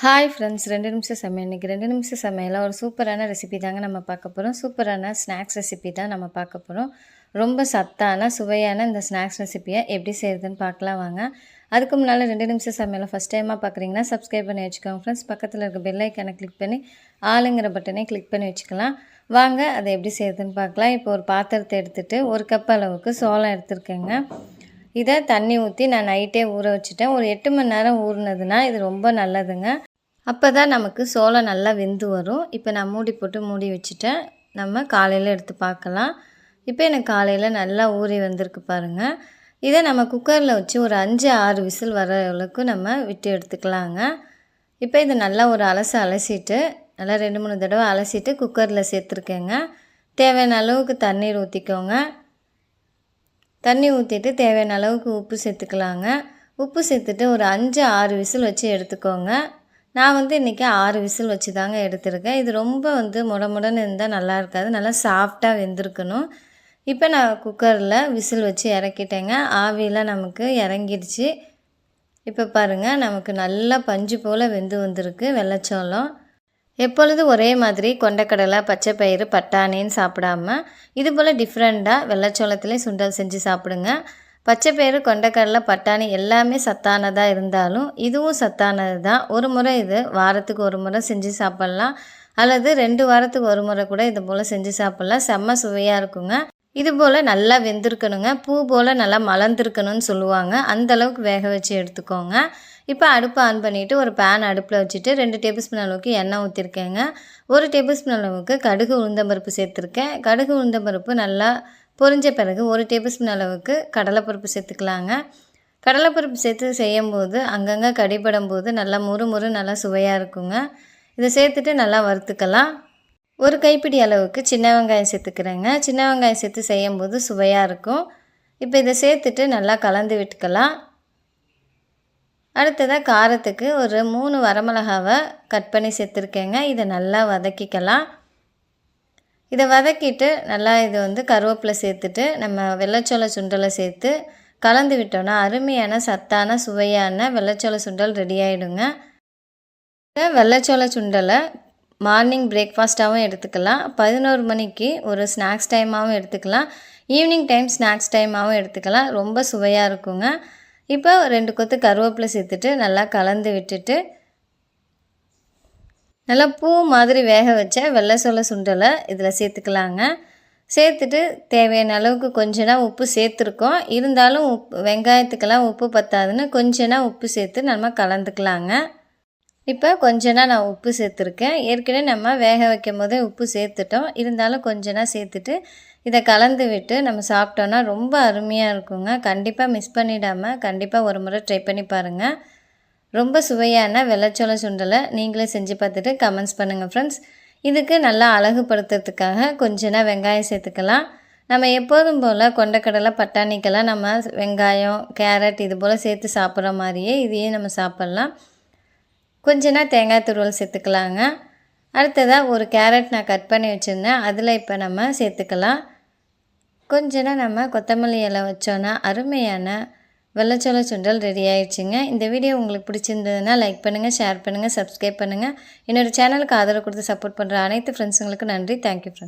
Hi friends ரெண்டு நிமிஷம் சமையல். இன்றைக்கி ரெண்டு நிமிஷம் சமையலில் ஒரு சூப்பரான ரெசிபி தாங்க நம்ம பார்க்க போகிறோம் சூப்பரான ஸ்நாக்ஸ் ரெசிபி தான் நம்ம பார்க்க போகிறோம் ரொம்ப சத்தான சுவையான இந்த ஸ்நாக்ஸ் ரெசிபியை எப்படி செய்கிறதுன்னு பார்க்கலாம் வாங்க. அதுக்கு முன்னால் ரெண்டு நிமிஷம் சமையலை ஃபஸ்ட் டைமாக பார்க்குறீங்கன்னா சப்ஸ்கிரைப் பண்ணி வச்சுக்கோங்க ஃப்ரெண்ட்ஸ் பக்கத்தில் இருக்க பெல் கிளிக் பண்ணி ஆளுங்கிற பட்டனை கிளிக் பண்ணி வச்சுக்கலாம். வாங்க அதை எப்படி செய்கிறதுன்னு பார்க்கலாம். இப்போ ஒரு பாத்திரத்தை எடுத்துகிட்டு ஒரு கப் அளவுக்கு சோளம் எடுத்துருக்கேங்க. இதை தண்ணி ஊற்றி நான் நைட்டே ஊற வச்சுட்டேன். ஒரு எட்டு மணி நேரம் ஊறினதுன்னா இது ரொம்ப நல்லதுங்க. அப்போ தான் நமக்கு சோளம் நல்லா வெந்து வரும். இப்போ நான் மூடி போட்டு மூடி வச்சுட்டேன். நம்ம காலையில் எடுத்து பார்க்கலாம். இப்போ எனக்கு காலையில் நல்லா ஊறி வந்திருக்கு பாருங்கள் இதை நம்ம குக்கரில் வச்சு ஒரு அஞ்சு ஆறு விசில் வர அளவுக்கு நம்ம விட்டு எடுத்துக்கலாங்க. இப்போ இதை நல்லா ஒரு அலசு அலசிட்டு நல்லா ரெண்டு மூணு தடவை அலசிட்டு குக்கரில் சேர்த்துருக்கேங்க. தேவையான அளவுக்கு தண்ணீர் ஊற்றிக்கோங்க தண்ணி ஊற்றிட்டு தேவையான அளவுக்கு உப்பு சேர்த்துக்கலாங்க. உப்பு சேர்த்துட்டு ஒரு அஞ்சு ஆறு விசில் வச்சு எடுத்துக்கோங்க. நான் வந்து இன்றைக்கி ஆறு விசில் வச்சு தாங்க எடுத்திருக்கேன். இது ரொம்ப வந்து முடமுடன்னு இருந்தால் நல்லா இருக்காது. நல்லா சாஃப்டாக வெந்திருக்கணும். இப்போ நான் குக்கரில் விசில் வச்சு இறக்கிட்டேங்க. ஆவியெலாம் நமக்கு இறங்கிடுச்சு. இப்போ பாருங்கள் நமக்கு நல்லா பஞ்சு போல் வெந்து வந்திருக்கு வெள்ளச்சோளம். எப்பொழுது ஒரே மாதிரி கொண்டக்கடலை பச்சை பயிறு பட்டாணின்னு சாப்பிடாம இது போல் டிஃப்ரெண்ட்டாக வெள்ளச்சோளத்துலேயே சுண்டல் செஞ்சு சாப்பிடுங்க. பச்சை பயிறு கொண்டக்கடலை பட்டாணி எல்லாமே சத்தானதாக இருந்தாலும் இதுவும் சத்தானது தான் ஒரு முறை இது வாரத்துக்கு ஒரு முறை செஞ்சு சாப்பிட்லாம். அல்லது ரெண்டு வாரத்துக்கு ஒரு முறை கூட இது போல் செஞ்சு சாப்பிட்லாம். செம்ம சுவையாக இருக்குங்க. இது போல் நல்லா வெந்திருக்கணுங்க. பூ போல் நல்லா மலர்ந்துருக்கணும்னு சொல்லுவாங்க. அந்தளவுக்கு வேக வச்சு எடுத்துக்கோங்க. இப்போ அடுப்பு ஆன் பண்ணிவிட்டு ஒரு பேன் அடுப்பில் வச்சுட்டு ரெண்டு டேபிள் ஸ்பூன் அளவுக்கு எண்ணெய் ஊற்றிருக்கேங்க ஒரு டேபிள் ஸ்பூன் அளவுக்கு கடுகு உளுந்தம்பருப்பு சேர்த்துருக்கேன். கடுகு உளுந்தம்பருப்பு நல்லா பொரிஞ்ச பிறகு ஒரு டேபிள் ஸ்பூன் அளவுக்கு கடலைப்பருப்பு சேர்த்துக்கலாங்க. கடலைப்பருப்பு சேர்த்து செய்யும்போது அங்கங்கே கடிபடும் போது நல்லா முறு முறு நல்லா சுவையாக இருக்குங்க. இதை சேர்த்துட்டு நல்லா வறுத்துக்கலாம். ஒரு கைப்பிடி அளவுக்கு சின்ன வெங்காயம் சேர்த்துக்கிறேங்க. சின்ன வெங்காயம் சேர்த்து செய்யும்போது சுவையாக இருக்கும். இப்போ இதை சேர்த்துட்டு நல்லா கலந்து விட்டுக்கலாம். அடுத்ததாக காரத்துக்கு ஒரு மூணு வரமிளகாவை கட் பண்ணி சேர்த்துருக்கேங்க. இதை நல்லா வதக்கிக்கலாம். இதை வதக்கிட்டு நல்லா இது வந்து கருவேப்பிலை சேர்த்துட்டு நம்ம வெள்ளைச்சோள சுண்டலை சேர்த்து கலந்து விட்டோன்னா அருமையான சத்தான சுவையான வெள்ளைச்சோள சுண்டல் ரெடி ஆகிடுங்க வெள்ளச்சோள சுண்டலை மார்னிங் பிரேக்ஃபாஸ்ட்டாகவும் எடுத்துக்கலாம். பதினோரு மணிக்கு ஒரு ஸ்நாக்ஸ் டைமாகவும் எடுத்துக்கலாம். ஈவினிங் டைம் ஸ்நாக்ஸ் டைமாகவும் எடுத்துக்கலாம். ரொம்ப சுவையாக இருக்குங்க. இப்போ ரெண்டு கொத்து கருவேப்பிலை சேர்த்துட்டு நல்லா கலந்து விட்டுட்டு நல்லா பூ மாதிரி வேக வச்ச வெள்ளை சோள சுண்டலை இதில் சேர்த்துக்கலாங்க. சேர்த்துட்டு தேவையான அளவுக்கு கொஞ்சனா உப்பு சேர்த்துருக்கோம். இருந்தாலும் உப்பு வெங்காயத்துக்கெல்லாம் உப்பு பத்தாதுன்னு கொஞ்சனா உப்பு சேர்த்து நம்ம கலந்துக்கலாங்க. இப்போ கொஞ்சனா நான் உப்பு சேர்த்துருக்கேன். ஏற்கனவே நம்ம வேக வைக்கும் போதே உப்பு சேர்த்துட்டோம். இருந்தாலும் கொஞ்சனா சேர்த்துட்டு இதை கலந்து விட்டு நம்ம சாப்பிட்டோன்னா ரொம்ப அருமையாக இருக்குங்க. கண்டிப்பாக மிஸ் பண்ணிடாமல் கண்டிப்பாக ஒரு முறை ட்ரை பண்ணி பாருங்கள் ரொம்ப சுவையான வெள்ளச்சோள சுண்டலை நீங்களே செஞ்சு பார்த்துட்டு கமெண்ட்ஸ் பண்ணுங்கள் ஃப்ரெண்ட்ஸ் இதுக்கு நல்லா அழகுபடுத்துறதுக்காக கொஞ்சனா வெங்காயம் சேர்த்துக்கலாம். நம்ம எப்போதும் போல் கொண்டக்கடலை பட்டாணிக்கெல்லாம் நம்ம வெங்காயம் கேரட் இது போல் சேர்த்து சாப்பிட்ற மாதிரியே இதையும் நம்ம சாப்பிட்லாம். கொஞ்சனா தேங்காய் துருவல் சேர்த்துக்கலாங்க. அடுத்ததாக ஒரு கேரட் நான் கட் பண்ணி வச்சுருந்தேன். அதில் இப்போ நம்ம சேர்த்துக்கலாம். கொஞ்சனா நம்ம கொத்தமல்லி இலை வச்சோன்னா அருமையான வெள்ளச்சோள சுண்டல் ரெடி ஆயிடுச்சுங்க. இந்த வீடியோ உங்களுக்கு பிடிச்சிருந்ததுன்னா லைக் பண்ணுங்கள் ஷேர் பண்ணுங்கள் சப்ஸ்கிரைப் பண்ணுங்கள் என்னோடய சேனலுக்கு ஆதரவு கொடுத்து சப்போர்ட் பண்ணுற அனைத்து ஃப்ரெண்ட்ஸுங்களுக்கு நன்றி. Thank you friends